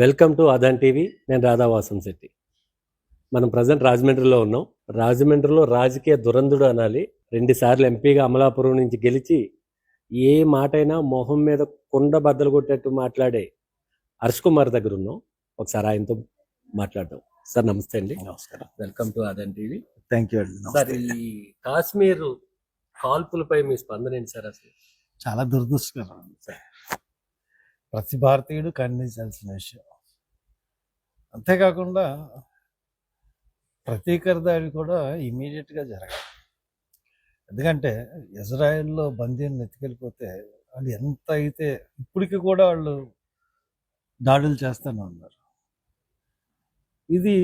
Welcome to Aadhan TV. నేను రాధావాసం శెట్టి. మనం present రాజమండ్రిలో ఉన్నాం. రాజమండ్రిలో రాజకీయ దురంధుడు అనాలి. రెండుసార్లు ఎంపీగా అమలాపురం నుంచి గెలిచి ఏ మాటైనా మొహం మీద కుండ బద్దలు కొట్టేట్టు మాట్లాడే హర్ష్ కుమార్ దగ్గర ఉన్నాం. ఒకసారి ఆయనతో మాట్లాడదాం. సార్ నమస్తే అండి. నమస్కారం. Welcome to Aadhan TV. Thank you sir. ఈ కాశ్మీర్ కాల్పులపై మీ స్పందన ఏంటి సార్ అసలు? చాలా దురదృష్టకరం ప్రతి భారతీయుడు ఖండించాల్సిన విషయం. అంతేకాకుండా ప్రతీకర దాడి కూడా ఇమీడియట్గా జరగాలి. ఎందుకంటే ఇజ్రాయెల్లో బందీని ఎత్తుకెళ్ళిపోతే వాళ్ళు ఎంత అయితే ఇప్పటికి కూడా వాళ్ళు దాడులు చేస్తూనే ఉన్నారు. ఇది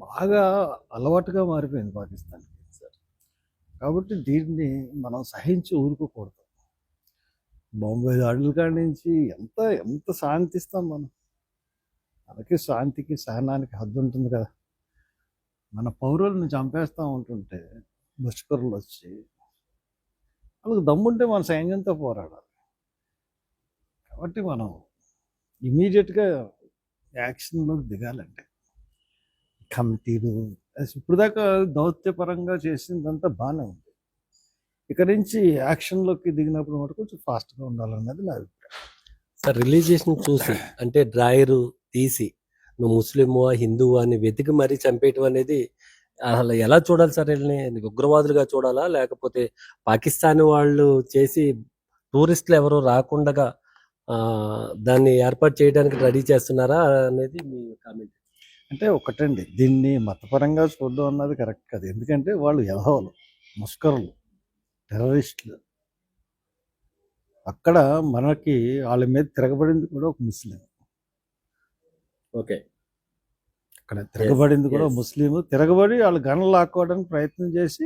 బాగా అలవాటుగా మారిపోయింది పాకిస్తాన్కి సార్. కాబట్టి దీన్ని మనం సహించి ఊరుకోకూడదు. బాంబే దాడుల కాడి నుంచి ఎంత ఎంత శాంతిస్తాం మనం? అలాగే శాంతికి సహనానికి హద్దు ఉంటుంది కదా. మన పౌరులను చంపేస్తూ ఉంటుంటే ముష్కరులు వచ్చి వాళ్ళకి దమ్ముంటే మన సైన్యంతో పోరాడాలి. కాబట్టి మనం ఇమీడియట్గా యాక్షన్లోకి దిగాలంటే కమిటీలు ఇప్పుడు దాకా దౌత్యపరంగా చేసిందంతా బాగానే ఉంది. ఇక నుంచి యాక్షన్లోకి దిగినప్పుడు మటు కొంచెం ఫాస్ట్గా ఉండాలన్నది నా అభిప్రాయం. సార్ రిలీజియస్ని చూసి అంటే డ్రాయరు తీసి నువ్వు ముస్లిమో హిందువు అని వెతికి మరీ చంపేయటం అనేది అసలు ఎలా చూడాలి సార్ వీళ్ళని? ఉగ్రవాదులుగా చూడాలా? లేకపోతే పాకిస్తాన్ వాళ్ళు చేసి టూరిస్టులు ఎవరు రాకుండా దాన్ని ఏర్పాటు చేయడానికి రెడీ చేస్తున్నారా? అనేది మీ కామెంట్. అంటే ఒకటండి దీన్ని మతపరంగా చూడడం అన్నది కరెక్ట్ కాదు. ఎందుకంటే వాళ్ళు యహోలు ముస్కరులు టెర్రరిస్టులు. అక్కడ మనకి వాళ్ళ మీద తిరగబడింది కూడా ఒక ముస్లిం. ఓకే. అక్కడ తిరగబడింది కూడా. ముస్లిం తిరగబడి వాళ్ళు గనలు లాక్కోవడానికి ప్రయత్నం చేసి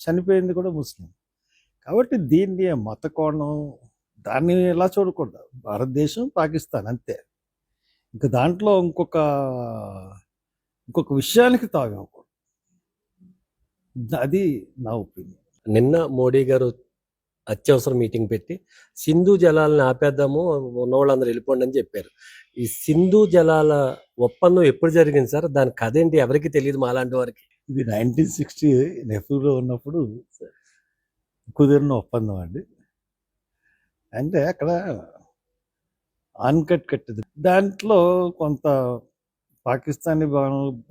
చనిపోయింది కూడా ముస్లిం. కాబట్టి దీన్ని మత కోణం దాన్ని ఎలా చూడకూడదు? భారతదేశం పాకిస్తాన్ అంతే. ఇంకా దాంట్లో ఇంకొక ఇంకొక విషయానికి తాగకూడదు అది నా ఒపీనియన్. నిన్న మోడీ గారు అత్యవసర మీటింగ్ పెట్టి సింధు జలాలను ఆపేద్దాము ఉన్న వాళ్ళందరూ వెళ్ళిపోండి అని చెప్పారు. ఈ సింధు జలాల ఒప్పందం ఎప్పుడు జరిగింది సార్? దాని కథ ఏంటి? ఎవరికి తెలియదు మా అలాంటి వారికి. ఇది నైన్టీన్ సిక్స్టీ నెహ్రూలో ఉన్నప్పుడు కుదిరిన ఒప్పందం అండి. అంటే అక్కడ ఆన్కట్ కట్టేది. దాంట్లో కొంత పాకిస్తానీ భాగం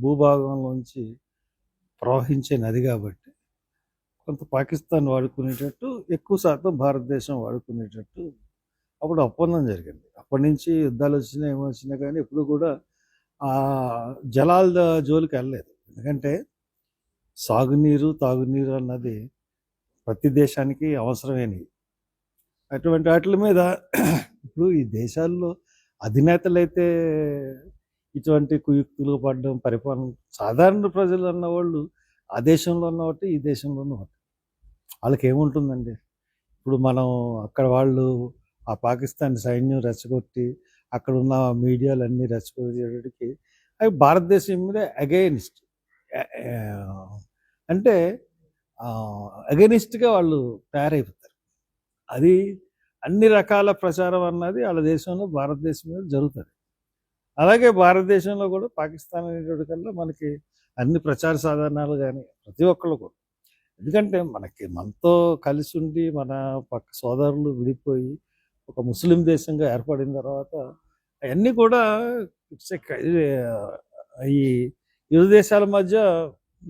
భూభాగంలోంచి ప్రవహించే నది కాబట్టి కొంత పాకిస్తాన్ వాడుకునేటట్టు ఎక్కువ శాతం భారతదేశం వాడుకునేటట్టు అప్పుడు ఒప్పందం జరిగింది. అప్పటి నుంచి యుద్ధాలు వచ్చినా ఏమో వచ్చినా కానీ ఎప్పుడు కూడా ఆ జలాల జోలికి వెళ్ళలేదు. ఎందుకంటే సాగునీరు తాగునీరు అన్నది ప్రతి దేశానికి అవసరమైనవి అటువంటి వాటి మీద ఇప్పుడు ఈ దేశాల్లో అధినేతలైతే ఇటువంటి కుయుక్తులు పడడం పరిపాలన సాధారణ ప్రజలు అన్న వాళ్ళు ఆ దేశంలో ఉన్న ఈ దేశంలోనూ ఒకటి వాళ్ళకి ఏముంటుందండి ఇప్పుడు మనం అక్కడ వాళ్ళు ఆ పాకిస్తాన్ సైన్యం రెచ్చగొట్టి అక్కడ ఉన్న మీడియాలన్నీ రెచ్చగొట్టేటికి అవి భారతదేశం మీద అగైనిస్ట్. అంటే అగైనిస్ట్గా వాళ్ళు తయారైపోతారు. అది అన్ని రకాల ప్రచారం అన్నది వాళ్ళ దేశంలో భారతదేశం మీద జరుగుతుంది. అలాగే భారతదేశంలో కూడా పాకిస్తాన్ అనేటువంటి కల్లా మనకి అన్ని ప్రచార సాధనాలు కానీ ప్రతి ఒక్కళ్ళు కూడా ఎందుకంటే మనకి మనతో కలిసి ఉండి మన పక్క సోదరులు విడిపోయి ఒక ముస్లిం దేశంగా ఏర్పడిన తర్వాత అవన్నీ కూడా ఇట్స్ ఈ ఇరు దేశాల మధ్య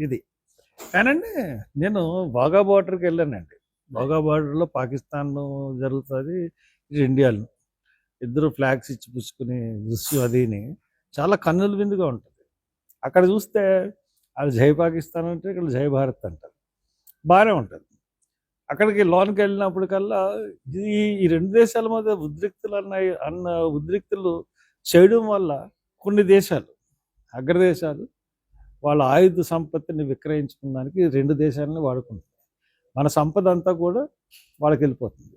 ఇది. కానండి నేను బాగా బార్డర్కి వెళ్ళానండి. బాగా బార్డర్లో పాకిస్తాన్ జరుగుతుంది ఇటు ఇండియాలో. ఇద్దరు ఫ్లాగ్స్ ఇచ్చి పుచ్చుకునే దృశ్యం అదిని చాలా కన్నుల విందుగా ఉంటుంది. అక్కడ చూస్తే అది జై పాకిస్తాన్ అంటే ఇక్కడ జై భారత్ అంటారు. బాగానే ఉంటుంది. అక్కడికి లోనికి వెళ్ళినప్పటికల్లా ఈ ఈ రెండు దేశాల మధ్య ఉద్రిక్తులు అన్నాయి అన్న ఉద్రిక్తులు చేయడం వల్ల కొన్ని దేశాలు అగ్రదేశాలు వాళ్ళ ఆయుధ సంపత్తిని విక్రయించుకోవడానికి రెండు దేశాలని వాడుకుంటున్నాయి. మన సంపద అంతా కూడా వాళ్ళకి వెళ్ళిపోతుంది.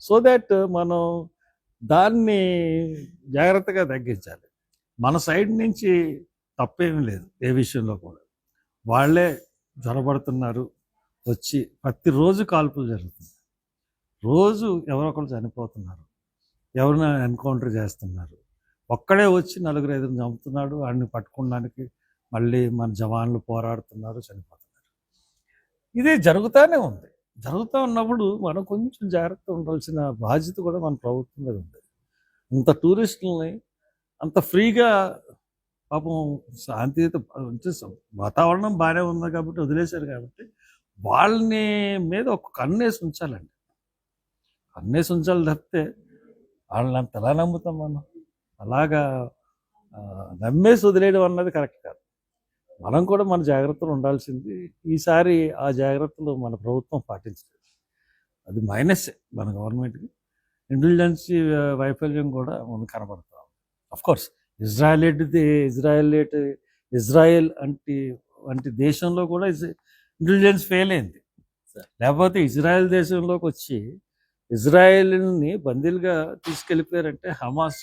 సో దట్ మనం దాన్ని జాగ్రత్తగా తగ్గించాలి. మన సైడ్ నుంచి తప్పేమీ లేదు ఏ విషయంలో కూడా. వాళ్ళే జ్వరపడుతున్నారు వచ్చి ప్రతిరోజు కాల్పులు జరుగుతుంది. రోజు ఎవరో ఒకరు చనిపోతున్నారు. ఎవరిని ఎన్కౌంటర్ చేస్తున్నారు. ఒక్కడే వచ్చి నలుగురు ఐదుగురు చంపుతున్నాడు. వాడిని పట్టుకోవడానికి మళ్ళీ మన జవాన్లు పోరాడుతున్నారు చనిపోతున్నారు. ఇదే జరుగుతూనే ఉంది. జరుగుతూ ఉన్నప్పుడు మనం కొంచెం జాగ్రత్త ఉండాల్సిన బాధ్యత కూడా మన ప్రభుత్వం మీద ఉంది. ఇంత టూరిస్టులని అంత ఫ్రీగా పాపం శాంతియుత వాతావరణం బాగానే ఉంది కాబట్టి వదిలేశారు కాబట్టి వాళ్ళని మీద ఒక కన్నేసి ఉంచాలండి. కన్నేసి ఉంచాలి తప్పితే వాళ్ళని అంత ఎలా నమ్ముతాం మనం? అలాగా నమ్మేసి వదిలేయడం అన్నది కరెక్ట్ కాదు. మనం కూడా మన జాగ్రత్తలు ఉండాల్సింది ఈసారి ఆ జాగ్రత్తలు మన ప్రభుత్వం పాటించలేదు. అది మైనస్ మన గవర్నమెంట్కి. ఇంటెలిజెన్సీ వైఫల్యం కూడా మనకు కనబడుతుంది ఉంది. కోర్స్ ఇజ్రాయలేట్ది ఇజ్రాయలేట్ ఇజ్రాయెల్ అంటే వంటి దేశంలో కూడా ఇంటెలిజెన్స్ ఫెయిల్ అయింది. లేకపోతే ఇజ్రాయెల్ దేశంలోకి వచ్చి ఇజ్రాయెల్ని బందీలుగా తీసుకెళ్ళిపోయారంటే Hamas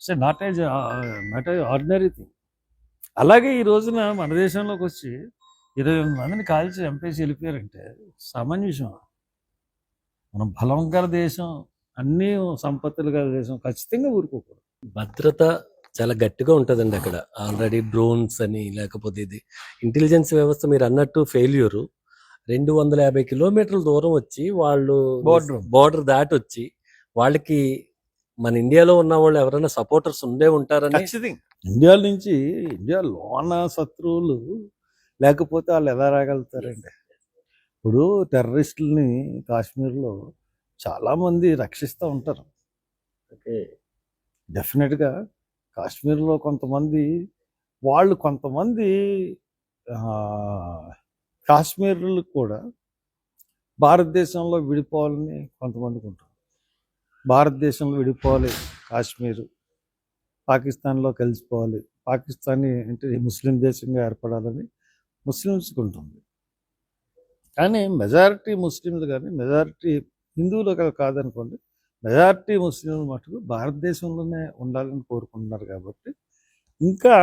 so not a not a ordinary thing అలాగే ఈ రోజున మన దేశంలోకి వచ్చి ఇరవై ఎనిమిది మందిని కాల్చి చంపేసి వెళ్ళిపోయారంటే సామాన్య విషయం మనం బలం గల దేశం అన్ని సంపత్తులు గల దేశం ఖచ్చితంగా ఊరుకోకూడదు. భద్రత చాలా గట్టిగా ఉంటదండి అక్కడ. ఆల్రెడీ డ్రోన్స్ అని లేకపోతే ఇది. ఇంటెలిజెన్స్ వ్యవస్థ మీరు అన్నట్టు ఫెయిల్యూర్ రెండు వందల యాభై కిలోమీటర్ల దూరం వచ్చి వాళ్ళు Border. బోర్డర్ దాటి వచ్చి వాళ్ళకి మన ఇండియాలో ఉన్న వాళ్ళు ఎవరైనా సపోర్టర్స్ ఉండే ఉంటారని ఇండియా నుంచి ఇండియా లోన శత్రువులు లేకపోతే వాళ్ళు ఎలా రాగలుగుతారండి? ఇప్పుడు టెర్రరిస్టుల్ని కాశ్మీర్లో చాలా మంది రక్షిస్తూ ఉంటారు. డెఫినెట్గా కాశ్మీర్లో కొంతమంది వాళ్ళు కొంతమంది కాశ్మీర్లు కూడా భారతదేశంలో విడిపోవాలని కొంతమందికి ఉంటారు. భారతదేశంలో విడిపోవాలి కాశ్మీరు. పాకిస్తాన్లో కలిసిపోవాలి. పాకిస్తానీ అంటే ముస్లిం దేశంగా ఏర్పడాలని ముస్లిమ్స్కి ఉంటుంది. కానీ మెజారిటీ ముస్లింలు కానీ మెజారిటీ హిందువులు కాదనుకోండి మెజారిటీ ముస్లింలు మటుకు భారతదేశంలోనే ఉండాలని కోరుకుంటున్నారు కాబట్టి ఇంకా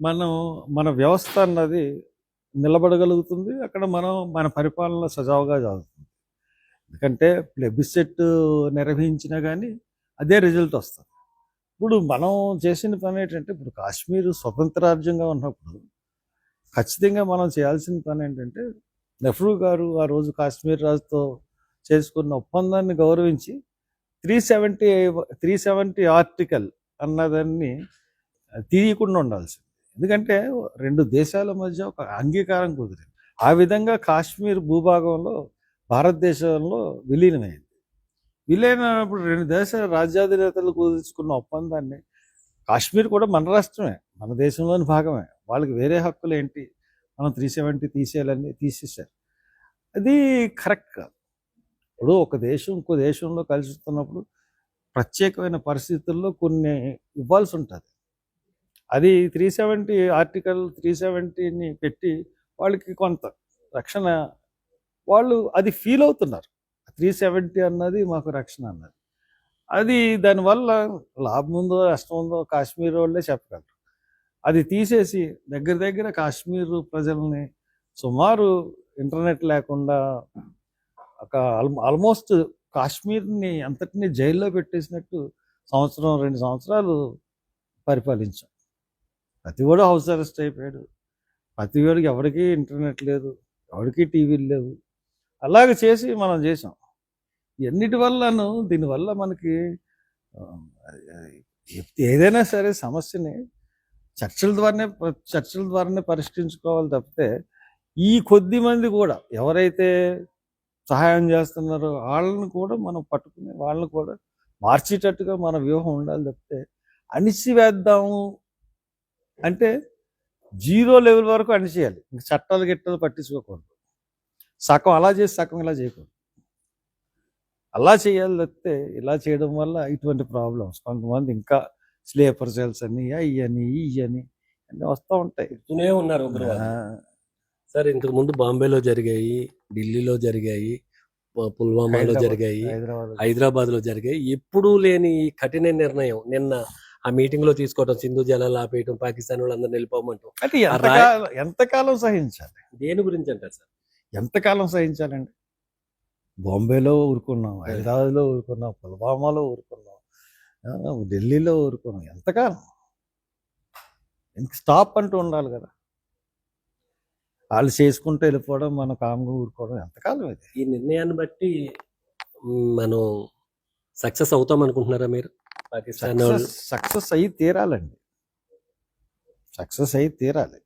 మనం మన వ్యవస్థ అన్నది నిలబడగలుగుతుంది. అక్కడ మనం మన పరిపాలన సజావుగా జరుగుతుంది ఎందుకంటే ప్లెబిసెట్ నిర్వహించినా కానీ అదే రిజల్ట్ వస్తుంది. ఇప్పుడు మనం చేసిన పని ఏంటంటే ఇప్పుడు కాశ్మీర్ స్వతంత్ర రాజ్యంగా ఉన్నప్పుడు ఖచ్చితంగా మనం చేయాల్సిన పని ఏంటంటే నెహ్రూ గారు ఆ రోజు కాశ్మీర్ రాజుతో చేసుకున్న ఒప్పందాన్ని గౌరవించి three seventy three seventy article అన్నదాన్ని తీయకుండా ఉండాల్సింది. ఎందుకంటే రెండు దేశాల మధ్య ఒక అంగీకారం కుదిరింది. ఆ విధంగా కాశ్మీర్ భూభాగంలో భారతదేశంలో విలీనమైంది. విలీనమైనప్పుడు రెండు దేశాల రాజ్యాధినేతలు కుదుర్చుకున్న ఒప్పందాన్ని కాశ్మీర్ కూడా మన రాష్ట్రమే మన దేశంలోని భాగమే. వాళ్ళకి వేరే హక్కులు ఏంటి మనం త్రీ సెవెంటీ తీసేయాలని తీసేసారు అది కరెక్ట్ కాదు. ఇప్పుడు ఒక దేశం ఇంకో దేశంలో కలుస్తున్నప్పుడు ప్రత్యేకమైన పరిస్థితుల్లో కొన్ని ఇవ్వాల్సి ఉంటుంది. అది త్రీ సెవెంటీ ఆర్టికల్ త్రీ సెవెంటీని పెట్టి వాళ్ళకి కొంత రక్షణ వాళ్ళు అది ఫీల్ అవుతున్నారు. త్రీ సెవెంటీ అన్నది మాకు రక్షణ అన్నది. అది దానివల్ల లాభం ఉందో నష్టం ఉందో కాశ్మీర్ వాళ్ళే చెప్పగలరు. అది తీసేసి దగ్గర దగ్గర కాశ్మీర్ ప్రజల్ని సుమారు ఇంటర్నెట్ లేకుండా ఒక ఆల్మోస్ట్ కాశ్మీర్ని అంతటినీ జైల్లో పెట్టేసినట్టు సంవత్సరం రెండు సంవత్సరాలు పరిపాలించాం. ప్రతి వాడు హౌస్ అరెస్ట్ అయిపోయాడు. ప్రతి వాడికి ఎవరికీ ఇంటర్నెట్ లేదు ఎవరికీ టీవీలు లేవు. అలాగ చేసి మనం చేసాం ఎన్నిటి వల్లను దీనివల్ల మనకి ఏదైనా సరే సమస్యని చర్చల ద్వారానే చర్చల ద్వారానే పరిష్కరించుకోవాలి తప్పితే ఈ కొద్ది మంది కూడా ఎవరైతే సహాయం చేస్తున్నారో. వాళ్ళని కూడా మనం పట్టుకుని వాళ్ళని కూడా మార్చేటట్టుగా మన వ్యూహం ఉండాలి తప్పితే అణిచివేద్దాము అంటే జీరో లెవెల్ వరకు అణిచేయాలి. ఇంక చట్టాలు గిట్టాలు పట్టించుకోకూడదు. సగం అలా చేసి సగం ఇలా చేయకూడదు. అలా చేయాలి తప్పితే ఇలా చేయడం వల్ల ఇటువంటి ప్రాబ్లమ్స్ కొంతమంది ఇంకా స్లీపర్ సెల్స్ అని అయ్యి అని ఇయ్యి అని అన్నీ వస్తూ ఉంటాయి. ఉన్నారు సార్ ఇంతకు ముందు బాంబేలో జరిగాయి ఢిల్లీలో జరిగాయి పుల్వామాలో జరిగాయి హైదరాబాద్. హైదరాబాద్లో జరిగాయి. ఎప్పుడూ లేని ఈ కఠిన నిర్ణయం. నిన్న ఆ మీటింగ్లో తీసుకోవడం సింధు జలాలు ఆపేయటం పాకిస్తాన్ వాళ్ళందరినీ వెళ్ళిపోమంటాం అంటే ఎంతకాలం సహించాలి? దేని గురించి అంటారు సార్? ఎంతకాలం సహించాలండి? బాంబేలో ఊరుకున్నాం హైదరాబాద్లో ఊరుకున్నాం పుల్వామాలో ఊరుకున్నాం ఢిల్లీలో ఊరుకోను ఎంతకాలం ఇంక స్టాప్ అంటూ ఉండాలి కదా. వాళ్ళు చేసుకుంటూ వెళ్ళిపోవడం మనం కామ్గా ఊరుకోవడం ఎంతకాలం ఇది? ఈ నిర్ణయాన్ని బట్టి మనం సక్సెస్ అవుతాం అనుకుంటున్నారా మీరు? పాకిస్తాన్ సక్సెస్ అయ్యి తీరాలండి. సక్సెస్ అయ్యి తీరాలి.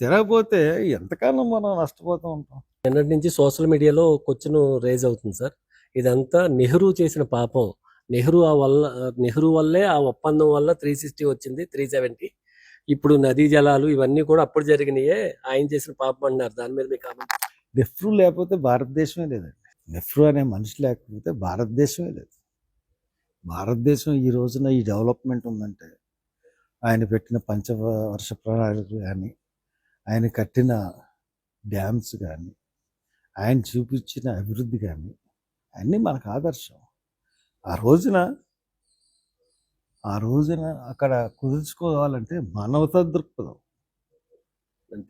తిరగపోతే ఎంతకాలం మనం నష్టపోతూ ఉంటాం? నిన్నటి నుంచి సోషల్ మీడియాలో క్వశ్చన్ రేజ్ అవుతుంది సార్. ఇదంతా నెహ్రూ చేసిన పాపం. నెహ్రూ ఆ వల్ల నెహ్రూ వల్లే ఆ ఒప్పందం వల్ల త్రీ సిక్స్టీ వచ్చింది త్రీ సెవెంటీ. ఇప్పుడు నదీ జలాలు ఇవన్నీ కూడా అప్పుడు జరిగినాయే ఆయన చేసిన పాపం అన్నారు. దాని మీద మీ కామెంట్ నెహ్రూ లేకపోతే భారతదేశమే లేదండి. నెహ్రూ అనే మనిషి లేకపోతే భారతదేశమే లేదు. భారతదేశం ఈ రోజున ఈ డెవలప్మెంట్ ఉందంటే ఆయన పెట్టిన పంచవర్ష ప్రణాళికలు కానీ ఆయన కట్టిన డ్యామ్స్ కానీ ఆయన చూపించిన అభివృద్ధి కానీ అన్నీ మనకు ఆదర్శం. ఆ రోజున ఆ రోజున అక్కడ కుదుర్చుకోవాలంటే మానవతా దృక్పథం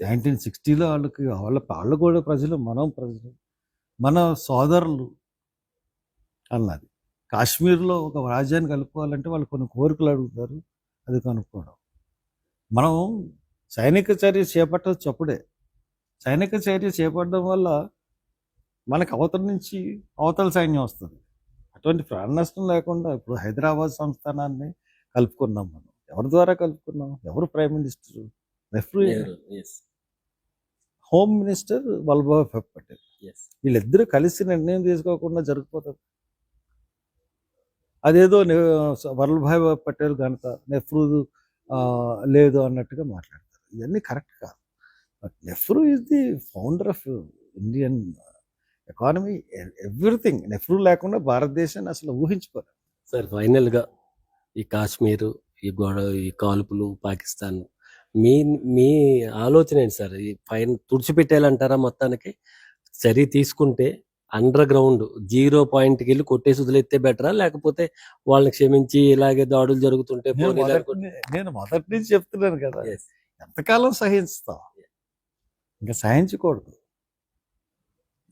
నైన్టీన్ సిక్స్టీలో వాళ్ళకి వాళ్ళ వాళ్ళు కూడా ప్రజలు మనం ప్రజలు మన సోదరులు అన్నది. కాశ్మీర్లో ఒక రాజ్యాన్ని కలుపుకోవాలంటే వాళ్ళు కొన్ని కోరికలు అడుగుతారు అది కనుక్కోవడం. మనం సైనిక చర్య చేపట్టవచ్చు అప్పుడే సైనిక చర్య చేపట్టడం వల్ల మనకు అవతల నుంచి అవతల సైన్యం వస్తుంది. అటువంటి ప్రాణ నష్టం లేకుండా ఇప్పుడు హైదరాబాద్ సంస్థానాన్ని కలుపుకున్నాం మనం. ఎవరి ద్వారా కలుపుకున్నాం? ఎవరు prime minister? Nehru home minister Vallabhbhai Patel. వీళ్ళిద్దరూ కలిసి నిర్ణయం తీసుకోకుండా జరిగిపోతుంది అదేదో వల్లభాయ్ పటేల్ కనుక నెహ్రూ లేదు అన్నట్టుగా మాట్లాడతారు. ఇవన్నీ కరెక్ట్ కాదు. But Nehru is the founder of Indian economy everything. Nehru లేకుండా భారతదేశాన్ని అసలు ఊహించుకోరు సార్ ఫైనల్గా ఈ కాశ్మీర్ ఈ గొడవ ఈ కాల్పులు పాకిస్తాన్. మీ మీ ఆలోచన ఏంటి సార్? ఈ పైన తుడిచిపెట్టేయాలంటారా మొత్తానికి? చర్య తీసుకుంటే అండర్ గ్రౌండ్ జీరో పాయింట్కి వెళ్ళి కొట్టేసి వదిలేస్తే బెటరా? లేకపోతే వాళ్ళని క్షమించి ఇలాగే దాడులు జరుగుతుంటే నేను మొదటి నుంచి చెప్తున్నాను కదా. ఎంతకాలం సహిస్తాం? ఇంకా సహించకూడదు.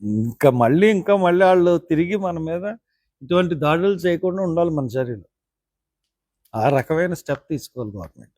ఇంకా మళ్ళీ ఇంకా మళ్ళీ వాళ్ళు తిరిగి మన మీద ఇటువంటి దాడులు చేయకుండా ఉండాలి మన చర్యలు ఆ రకమైన స్టెప్ తీసుకోవాలి గవర్నమెంట్.